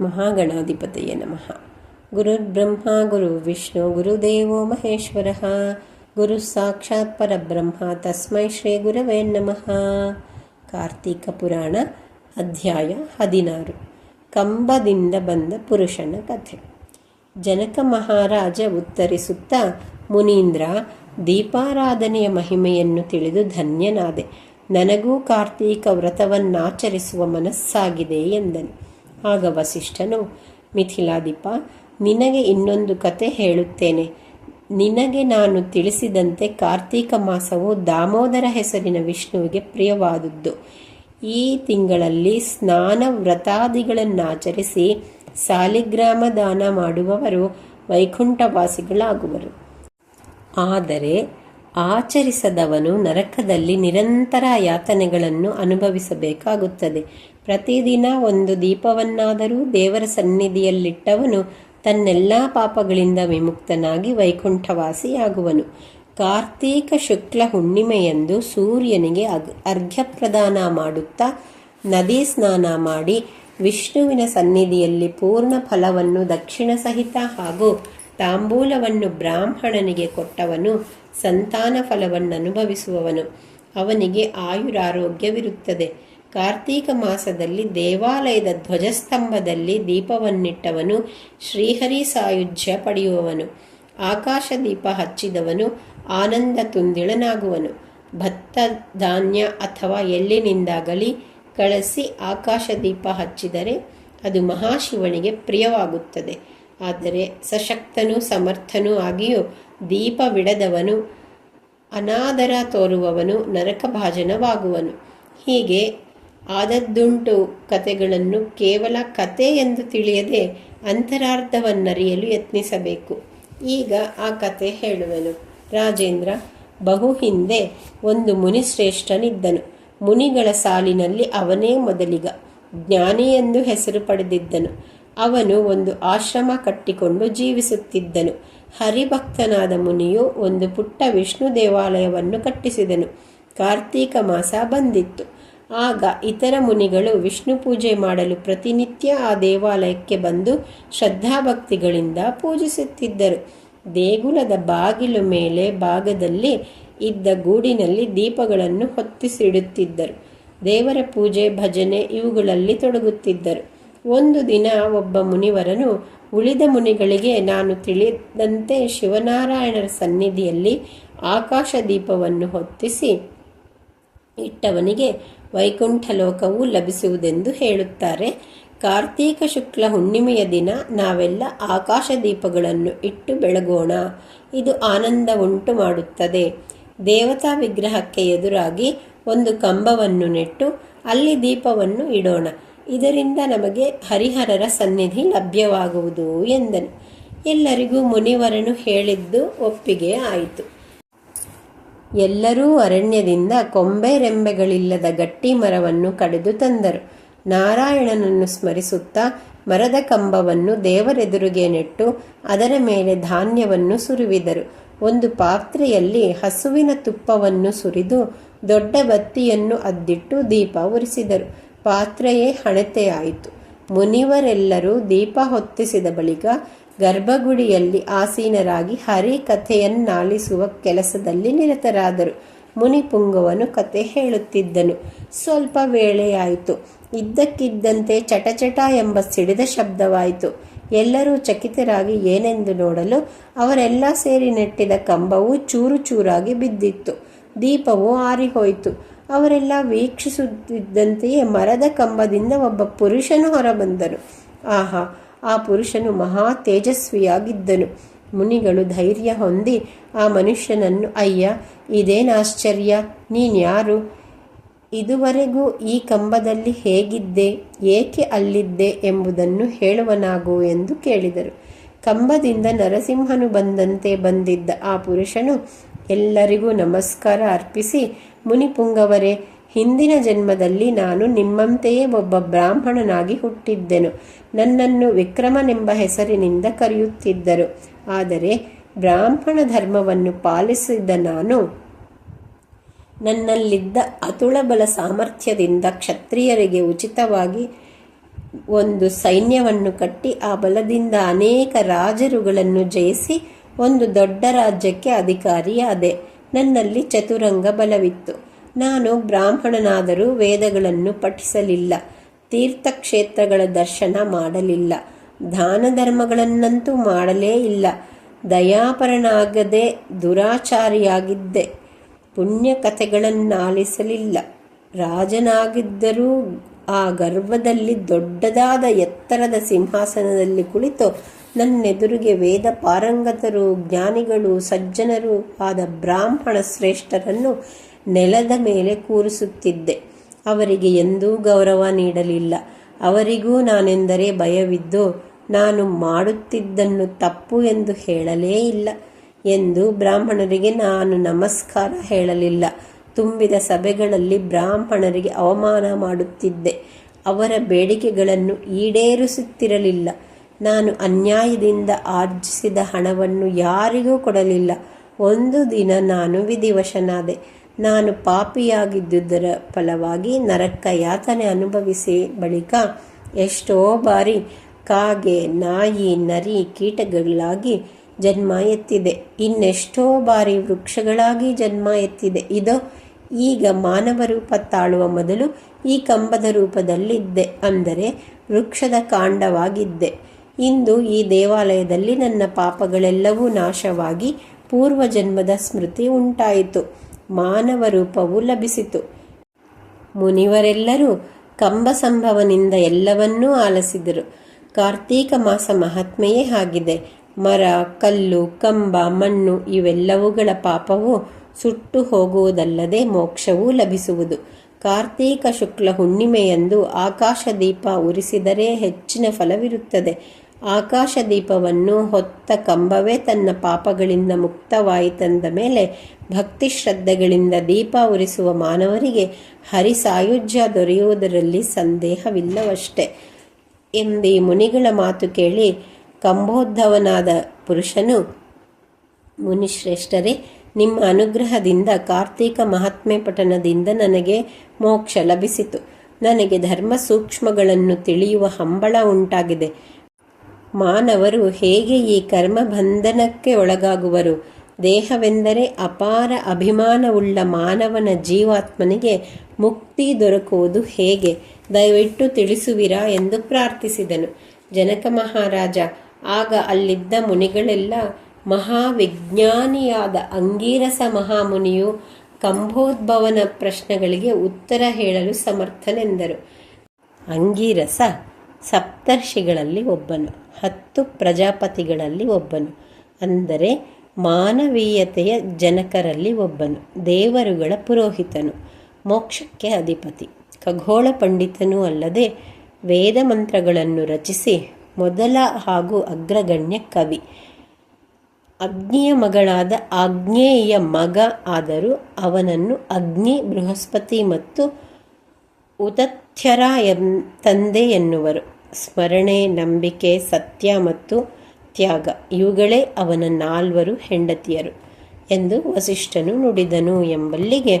ಮಹಾಗಣಾಧಿಪತಯ ನಮಃ. ಗುರುರ್ಬ್ರಹ್ಮ ಗುರು ವಿಷ್ಣು ಗುರುದೇವೋ ಮಹೇಶ್ವರ. ಗುರು ಸಾಕ್ಷಾತ್ ಪರಬ್ರಹ್ಮ, ತಸ್ಮೈ ಶ್ರೀ ಗುರವೇ ನಮಃ. ಕಾರ್ತೀಕ ಪುರಾಣ ಅಧ್ಯಾಯ ಹದಿನಾರು. ಕಂಬದಿಂದ ಬಂದ ಪುರುಷನ ಕಥೆ. ಜನಕ ಮಹಾರಾಜ ಉತ್ತರಿಸುತ್ತಾ, ಮುನೀಂದ್ರ, ದೀಪಾರಾಧನೆಯ ಮಹಿಮೆಯನ್ನು ತಿಳಿದು ಧನ್ಯನಾದೆ. ನನಗೂ ಕಾರ್ತೀಕ ವ್ರತವನ್ನಾಚರಿಸುವ ಮನಸ್ಸಾಗಿದೆ ಎಂದನು. ಆಗ ವಸಿಷ್ಠನು, ಮಿಥಿಲಾದೀಪ, ನಿನಗೆ ಇನ್ನೊಂದು ಕತೆ ಹೇಳುತ್ತೇನೆ. ನಿನಗೆ ನಾನು ತಿಳಿಸಿದಂತೆ ಕಾರ್ತೀಕ ಮಾಸವು ದಾಮೋದರ ಹೆಸರಿನ ವಿಷ್ಣುವಿಗೆ ಪ್ರಿಯವಾದದ್ದು. ಈ ತಿಂಗಳಲ್ಲಿ ಸ್ನಾನ ವ್ರತಾದಿಗಳನ್ನಾಚರಿಸಿ ಸಾಲಿಗ್ರಾಮ ದಾನ ಮಾಡುವವರು ವೈಕುಂಠವಾಸಿಗಳಾಗುವರು. ಆದರೆ ಆಚರಿಸದವನು ನರಕದಲ್ಲಿ ನಿರಂತರ ಯಾತನೆಗಳನ್ನು ಅನುಭವಿಸಬೇಕಾಗುತ್ತದೆ. ಪ್ರತಿದಿನ ಒಂದು ದೀಪವನ್ನಾದರೂ ದೇವರ ಸನ್ನಿಧಿಯಲ್ಲಿಟ್ಟವನು ತನ್ನೆಲ್ಲ ಪಾಪಗಳಿಂದ ವಿಮುಕ್ತನಾಗಿ ವೈಕುಂಠವಾಸಿಯಾಗುವನು. ಕಾರ್ತೀಕ ಶುಕ್ಲ ಹುಣ್ಣಿಮೆಯಂದು ಸೂರ್ಯನಿಗೆ ಅರ್ಘ್ಯ ಪ್ರದಾನ ಮಾಡುತ್ತಾ ನದಿ ಸ್ನಾನ ಮಾಡಿ ವಿಷ್ಣುವಿನ ಸನ್ನಿಧಿಯಲ್ಲಿ ಪೂರ್ಣ ಫಲವನ್ನು ದಕ್ಷಿಣ ಸಹಿತ ಹಾಗೂ ತಾಂಬೂಲವನ್ನು ಬ್ರಾಹ್ಮಣನಿಗೆ ಕೊಟ್ಟವನು ಸಂತಾನ ಫಲವನ್ನು ಅನುಭವಿಸುವವನು ಅವನಿಗೆ ಆಯುರಾರೋಗ್ಯವಿರುತ್ತದೆ. ಕಾರ್ತೀಕ ಮಾಸದಲ್ಲಿ ದೇವಾಲಯದ ಧ್ವಜಸ್ತಂಭದಲ್ಲಿ ದೀಪವನ್ನಿಟ್ಟವನು, ಶ್ರೀಹರಿ ಸಾಯುಜ್ಯ ಪಡೆಯುವವನು. ಆಕಾಶ ದೀಪ ಹಚ್ಚಿದವನು, ಆನಂದ ತುಂದಿಳನಾಗುವನು. ಭತ್ತ, ಧಾನ್ಯ ಅಥವಾ ಎಲ್ಲಿನಿಂದಾಗಲಿ ಕಳಿಸಿ ಆಕಾಶ ದೀಪ ಹಚ್ಚಿದರೆ ಅದು ಮಹಾಶಿವನಿಗೆ ಪ್ರಿಯವಾಗುತ್ತದೆ. ಆದರೆ ಸಶಕ್ತನೂ ಸಮರ್ಥನೂ ಆಗಿಯೂ ದೀಪವಿಡದವನು ಅನಾದರ ತೋರುವವನು, ನರಕಭಾಜನವಾಗುವನು. ಹೀಗೆ ಆದದ್ದುಂಟು ಕತೆಗಳನ್ನು ಕೇವಲ ಕತೆ ಎಂದು ತಿಳಿಯದೆ ಅಂತರಾರ್ಥವನ್ನರಿಯಲು ಯತ್ನಿಸಬೇಕು. ಈಗ ಆ ಕತೆ ಹೇಳುವೆನು. ರಾಜೇಂದ್ರ ಬಹು ಹಿಂದೆ ಒಂದು ಮುನಿಶ್ರೇಷ್ಠನಿದ್ದನು. ಮುನಿಗಳ ಸಾಲಿನಲ್ಲಿ ಅವನೇ ಮೊದಲಿಗ. ಜ್ಞಾನಿ ಎಂದು ಹೆಸರು ಪಡೆದಿದ್ದನು. ಅವನು ಒಂದು ಆಶ್ರಮ ಕಟ್ಟಿಕೊಂಡು ಜೀವಿಸುತ್ತಿದ್ದನು. ಹರಿಭಕ್ತನಾದ ಮುನಿಯು ಒಂದು ಪುಟ್ಟ ವಿಷ್ಣು ದೇವಾಲಯವನ್ನು ಕಟ್ಟಿಸಿದನು. ಕಾರ್ತೀಕ ಮಾಸ ಬಂದಿತ್ತು. ಆಗ ಇತರ ಮುನಿಗಳು ವಿಷ್ಣು ಪೂಜೆ ಮಾಡಲು ಪ್ರತಿನಿತ್ಯ ಆ ದೇವಾಲಯಕ್ಕೆ ಬಂದು ಶ್ರದ್ಧಾಭಕ್ತಿಗಳಿಂದ ಪೂಜಿಸುತ್ತಿದ್ದರು. ದೇಗುಲದ ಬಾಗಿಲು ಮೇಲೆ ಭಾಗದಲ್ಲಿ ಇದ್ದ ಗೂಡಿನಲ್ಲಿ ದೀಪಗಳನ್ನು ಹೊತ್ತಿಸಿಡುತ್ತಿದ್ದರು. ದೇವರ ಪೂಜೆ, ಭಜನೆ ಇವುಗಳಲ್ಲಿ ತೊಡಗುತ್ತಿದ್ದರು. ಒಂದು ದಿನ ಒಬ್ಬ ಮುನಿವರನು, ಉಳಿದ ಮುನಿಗಳಿಗೆ ನಾನು ತಿಳಿದಂತೆ ಶಿವನಾರಾಯಣರ ಸನ್ನಿಧಿಯಲ್ಲಿ ಆಕಾಶ ದೀಪವನ್ನು ಹೊತ್ತಿಸಿ ಇಟ್ಟವನಿಗೆ ವೈಕುಂಠ ಲೋಕವು ಲಭಿಸುವುದೆಂದು ಹೇಳುತ್ತಾರೆ. ಕಾರ್ತೀಕ ಶುಕ್ಲ ಹುಣ್ಣಿಮೆಯ ದಿನ ನಾವೆಲ್ಲ ಆಕಾಶ ದೀಪಗಳನ್ನು ಇಟ್ಟು ಬೆಳಗೋಣ. ಇದು ಆನಂದ ಉಂಟು ಮಾಡುತ್ತದೆ. ದೇವತಾ ವಿಗ್ರಹಕ್ಕೆ ಎದುರಾಗಿ ಒಂದು ಕಂಬವನ್ನು ನೆಟ್ಟು ಅಲ್ಲಿ ದೀಪವನ್ನು ಇಡೋಣ. ಇದರಿಂದ ನಮಗೆ ಹರಿಹರರ ಸನ್ನಿಧಿ ಲಭ್ಯವಾಗುವುದು ಎಂದನು. ಎಲ್ಲರಿಗೂ ಮುನಿವರನು ಹೇಳಿದ್ದು ಒಪ್ಪಿಗೆ ಆಯಿತು. ಎಲ್ಲರೂ ಅರಣ್ಯದಿಂದ ಕೊಂಬೆ ರೆಂಬೆಗಳಿಲ್ಲದ ಗಟ್ಟಿ ಮರವನ್ನು ಕಡಿದು ತಂದರು. ನಾರಾಯಣನನ್ನು ಸ್ಮರಿಸುತ್ತಾ ಮರದ ಕಂಬವನ್ನು ದೇವರೆದುರಿಗೆ ನೆಟ್ಟು ಅದರ ಮೇಲೆ ಧಾನ್ಯವನ್ನು ಸುರುವಿದರು. ಒಂದು ಪಾತ್ರೆಯಲ್ಲಿ ಹಸುವಿನ ತುಪ್ಪವನ್ನು ಸುರಿದು ದೊಡ್ಡ ಬತ್ತಿಯನ್ನು ಅದ್ದಿಟ್ಟು ದೀಪ ಉರಿಸಿದರು. ಪಾತ್ರೆಯೇ ಹಣತೆಯಾಯಿತು. ಮುನಿವರೆಲ್ಲರೂ ದೀಪ ಹೊತ್ತಿಸಿದ ಬಳಿಕ ಗರ್ಭಗುಡಿಯಲ್ಲಿ ಆಸೀನರಾಗಿ ಹರಿ ಕಥೆಯನ್ನಾಲಿಸುವ ಕೆಲಸದಲ್ಲಿ ನಿರತರಾದರು. ಮುನಿಪುಂಗವನು ಕತೆ ಹೇಳುತ್ತಿದ್ದನು. ಸ್ವಲ್ಪ ವೇಳೆಯಾಯಿತು. ಇದ್ದಕ್ಕಿದ್ದಂತೆ ಚಟಚಟ ಎಂಬ ಸಿಡಿದ ಶಬ್ದವಾಯಿತು. ಎಲ್ಲರೂ ಚಕಿತರಾಗಿ ಏನೆಂದು ನೋಡಲು ಅವರೆಲ್ಲ ಸೇರಿ ನೆಟ್ಟಿದ ಕಂಬವು ಚೂರು ಚೂರಾಗಿ ಬಿದ್ದಿತ್ತು. ದೀಪವು ಆರಿಹೋಯಿತು. ಅವರೆಲ್ಲ ವೀಕ್ಷಿಸುತ್ತಿದ್ದಂತೆಯೇ ಮರದ ಕಂಬದಿಂದ ಒಬ್ಬ ಪುರುಷನು ಹೊರಬಂದರು. ಆಹಾ ಆ ಪುರುಷನು ಮಹಾ ತೇಜಸ್ವಿಯಾಗಿದ್ದನು. ಮುನಿಗಳು ಧೈರ್ಯ ಹೊಂದಿ ಆ ಮನುಷ್ಯನನ್ನು, ಅಯ್ಯ ಇದೇನಾಶ್ಚರ್ಯ ನೀನ್ಯಾರು? ಇದುವರೆಗೂ ಈ ಕಂಬದಲ್ಲಿ ಹೇಗಿದ್ದೆ, ಏಕೆ ಅಲ್ಲಿದ್ದೆ ಎಂಬುದನ್ನು ಹೇಳುವನಾಗು ಎಂದು ಕೇಳಿದರು. ಕಂಬದಿಂದ ನರಸಿಂಹನು ಬಂದಂತೆ ಬಂದಿದ್ದ ಆ ಪುರುಷನು ಎಲ್ಲರಿಗೂ ನಮಸ್ಕಾರ ಅರ್ಪಿಸಿ, ಮುನಿಪುಂಗವರೇ ಹಿಂದಿನ ಜನ್ಮದಲ್ಲಿ ನಾನು ನಿಮ್ಮಂತೆಯೇ ಒಬ್ಬ ಬ್ರಾಹ್ಮಣನಾಗಿ ಹುಟ್ಟಿದ್ದೆನು. ನನ್ನನ್ನು ವಿಕ್ರಮನೆಂಬ ಹೆಸರಿನಿಂದ ಕರೆಯುತ್ತಿದ್ದರು. ಆದರೆ ಬ್ರಾಹ್ಮಣ ಧರ್ಮವನ್ನು ಪಾಲಿಸಿದ ನಾನು ನನ್ನಲ್ಲಿದ್ದ ಅತುಳ ಬಲ ಸಾಮರ್ಥ್ಯದಿಂದ ಕ್ಷತ್ರಿಯರಿಗೆ ಉಚಿತವಾಗಿ ಒಂದು ಸೈನ್ಯವನ್ನು ಕಟ್ಟಿ, ಆ ಬಲದಿಂದ ಅನೇಕ ರಾಜರುಗಳನ್ನು ಜಯಿಸಿ ಒಂದು ದೊಡ್ಡ ರಾಜ್ಯಕ್ಕೆ ಅಧಿಕಾರಿಯಾದೆ. ನನ್ನಲ್ಲಿ ಚತುರಂಗ ಬಲವಿತ್ತು. ನಾನು ಬ್ರಾಹ್ಮಣನಾದರೂ ವೇದಗಳನ್ನು ಪಠಿಸಲಿಲ್ಲ, ತೀರ್ಥಕ್ಷೇತ್ರಗಳ ದರ್ಶನ ಮಾಡಲಿಲ್ಲ ದಾನ ಧರ್ಮಗಳನ್ನಂತೂ ಮಾಡಲೇ ಇಲ್ಲ, ದಯಾಪರನಾಗದೆ ದುರಾಚಾರಿಯಾಗಿದ್ದೆ ಪುಣ್ಯ ಕಥೆಗಳನ್ನಾಲಿಸಲಿಲ್ಲ ರಾಜನಾಗಿದ್ದರೂ ಆ ಗರ್ವದಲ್ಲಿ ದೊಡ್ಡದಾದ ಎತ್ತರದ ಸಿಂಹಾಸನದಲ್ಲಿ ಕುಳಿತು ನನ್ನೆದುರಿಗೆ ವೇದ ಪಾರಂಗತರು, ಜ್ಞಾನಿಗಳು, ಸಜ್ಜನರು ಆದ ಬ್ರಾಹ್ಮಣ ಶ್ರೇಷ್ಠರನ್ನು ನೆಲದ ಮೇಲೆ ಕೂರಿಸುತ್ತಿದ್ದೆ. ಅವರಿಗೆ ಎಂದೂ ಗೌರವ ನೀಡಲಿಲ್ಲ. ಅವರಿಗೂ ನಾನೆಂದರೆ ಭಯವಿದ್ದು, ನಾನು ಮಾಡುತ್ತಿದ್ದನ್ನು ತಪ್ಪು ಎಂದು ಹೇಳಲೇ ಇಲ್ಲ ಎಂದು ಬ್ರಾಹ್ಮಣರಿಗೆ ನಾನು ನಮಸ್ಕಾರ ಹೇಳಲಿಲ್ಲ. ತುಂಬಿದ ಸಭೆಗಳಲ್ಲಿ ಬ್ರಾಹ್ಮಣರಿಗೆ ಅವಮಾನ ಮಾಡುತ್ತಿದ್ದೆ. ಅವರ ಬೇಡಿಕೆಗಳನ್ನು ಈಡೇರಿಸುತ್ತಿರಲಿಲ್ಲ. ನಾನು ಅನ್ಯಾಯದಿಂದ ಆರ್ಜಿಸಿದ ಹಣವನ್ನು ಯಾರಿಗೂ ಕೊಡಲಿಲ್ಲ. ಒಂದು ದಿನ ನಾನು ವಿಧಿವಶನಾದೆ. ನಾನು ಪಾಪಿಯಾಗಿದ್ದುದರ ಫಲವಾಗಿ ನರಕ ಯಾತನೆ ಅನುಭವಿಸಿ ಬಳಿಕ ಎಷ್ಟೋ ಬಾರಿ ಕಾಗೆ, ನಾಯಿ, ನರಿ ಕೀಟಗಳಾಗಿ ಜನ್ಮ ಎತ್ತಿದೆ ಇನ್ನೆಷ್ಟೋ ಬಾರಿ ವೃಕ್ಷಗಳಾಗಿ ಜನ್ಮ ಎತ್ತಿದೆ ಇದು, ಈಗ ಮಾನವ ರೂಪ ತಾಳುವ ಮೊದಲು ಈ ಕಂಬದ ರೂಪದಲ್ಲಿದ್ದೆ ಅಂದರೆ ವೃಕ್ಷದ ಕಾಂಡವಾಗಿದ್ದೆ. ಇಂದು ಈ ದೇವಾಲಯದಲ್ಲಿ ನನ್ನ ಪಾಪಗಳೆಲ್ಲವೂ ನಾಶವಾಗಿ ಪೂರ್ವ ಜನ್ಮದ ಸ್ಮೃತಿ ಉಂಟಾಯಿತು. ಮಾನವ ರೂಪವು ಲಭಿಸಿತು. ಮುನಿವರೆಲ್ಲರೂ ಕಂಬ ಸಂಭವನಿಂದ ಎಲ್ಲವನ್ನೂ ಆಲಿಸಿದರು. ಕಾರ್ತೀಕ ಮಾಸ ಮಹಾತ್ಮೆಯೇ ಆಗಿದೆ. ಮರ, ಕಲ್ಲು, ಕಂಬ, ಮಣ್ಣು ಇವೆಲ್ಲವುಗಳ ಪಾಪವು ಸುಟ್ಟು ಹೋಗುವುದಲ್ಲದೆ ಮೋಕ್ಷವೂ ಲಭಿಸುವುದು. ಕಾರ್ತೀಕ ಶುಕ್ಲ ಹುಣ್ಣಿಮೆಯಂದು ಆಕಾಶ ದೀಪ ಉರಿಸಿದರೆ ಹೆಚ್ಚಿನ ಫಲವಿರುತ್ತದೆ. ಆಕಾಶ ದೀಪವನ್ನು ಹೊತ್ತ ಕಂಬವೇ ತನ್ನ ಪಾಪಗಳಿಂದ ಮುಕ್ತವಾಯಿತಂದ ಮೇಲೆ ಭಕ್ತಿ ಶ್ರದ್ಧೆಗಳಿಂದ ದೀಪ ಉರಿಸುವ ಮಾನವರಿಗೆ ಹರಿಸಾಯುಜ್ಯ ದೊರೆಯುವುದರಲ್ಲಿ ಸಂದೇಹವಿಲ್ಲವಷ್ಟೆ. ಎಂಬಿ ಮುನಿಗಳ ಮಾತು ಕೇಳಿ ಕಂಬೋದ್ಧವನಾದ ಪುರುಷನು, ಮುನಿಶ್ರೇಷ್ಠರೇ, ನಿಮ್ಮ ಅನುಗ್ರಹದಿಂದ ಕಾರ್ತೀಕ ಮಹಾತ್ಮೆ ಪಠನದಿಂದ ನನಗೆ ಮೋಕ್ಷ ಲಭಿಸಿತು. ನನಗೆ ಧರ್ಮ ಸೂಕ್ಷ್ಮಗಳನ್ನು ತಿಳಿಯುವ ಹಂಬಳ ಉಂಟಾಗಿದೆ. ಮಾನವರು ಹೇಗೆ ಈ ಕರ್ಮ ಬಂಧನಕ್ಕೆ ಒಳಗಾಗುವರು? ದೇಹವೆಂದರೆ ಅಪಾರ ಅಭಿಮಾನವುಳ್ಳ ಮಾನವನ ಜೀವಾತ್ಮನಿಗೆ ಮುಕ್ತಿ ದೊರಕುವುದು ಹೇಗೆ? ದಯವಿಟ್ಟು ತಿಳಿಸುವಿರಾ ಎಂದು ಪ್ರಾರ್ಥಿಸಿದನು. ಜನಕ ಮಹಾರಾಜ, ಆಗ ಅಲ್ಲಿದ್ದ ಮುನಿಗಳೆಲ್ಲ ಮಹಾವಿಜ್ಞಾನಿಯಾದ ಅಂಗೀರಸ ಮಹಾಮುನಿಯು ಕಂಬೋದ್ಭವನ ಪ್ರಶ್ನೆಗಳಿಗೆ ಉತ್ತರ ಹೇಳಲು ಸಮರ್ಥನೆಂದರು. ಅಂಗೀರಸ? ಸಪ್ತರ್ಷಿಗಳಲ್ಲಿ ಒಬ್ಬನು, ಹತ್ತು ಪ್ರಜಾಪತಿಗಳಲ್ಲಿ ಒಬ್ಬನು, ಅಂದರೆ ಮಾನವೀಯತೆಯ ಜನಕರಲ್ಲಿ ಒಬ್ಬನು, ದೇವರುಗಳ ಪುರೋಹಿತನು, ಮೋಕ್ಷಕ್ಕೆ ಅಧಿಪತಿ, ಖಗೋಳ ಪಂಡಿತನೂ ಅಲ್ಲದೆ ವೇದ ಮಂತ್ರಗಳನ್ನು ರಚಿಸಿ ಮೊದಲ ಹಾಗೂ ಅಗ್ರಗಣ್ಯ ಕವಿ. ಅಗ್ನಿಯ ಮಗಳಾದ ಆಗ್ನೇಯ ಮಗ ಆದರೂ ಅವನನ್ನು ಅಗ್ನಿ, ಬೃಹಸ್ಪತಿ ಮತ್ತು ಉತಥ್ಯರ ಎನ್ ತಂದೆ ಎನ್ನುವರು. ಸ್ಮರಣೆ, ನಂಬಿಕೆ, ಸತ್ಯ ಮತ್ತು ತ್ಯಾಗ. ಇವುಗಳೇ ಅವನ ನಾಲ್ವರು ಹೆಂಡತಿಯರು ಎಂದು ವಸಿಷ್ಠನು ನುಡಿದನು ಎಂಬಲ್ಲಿಗೆ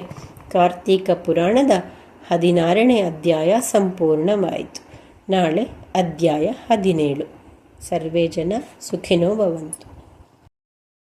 ಕಾರ್ತೀಕ ಪುರಾಣದ ಹದಿನಾರನೇ ಅಧ್ಯಾಯ ಸಂಪೂರ್ಣವಾಯಿತು. ನಾಳೆ ಅಧ್ಯಾಯ ಹದಿನೇಳು. ಸರ್ವೇ ಜನ ಸುಖಿನೋ ಭವಂತು.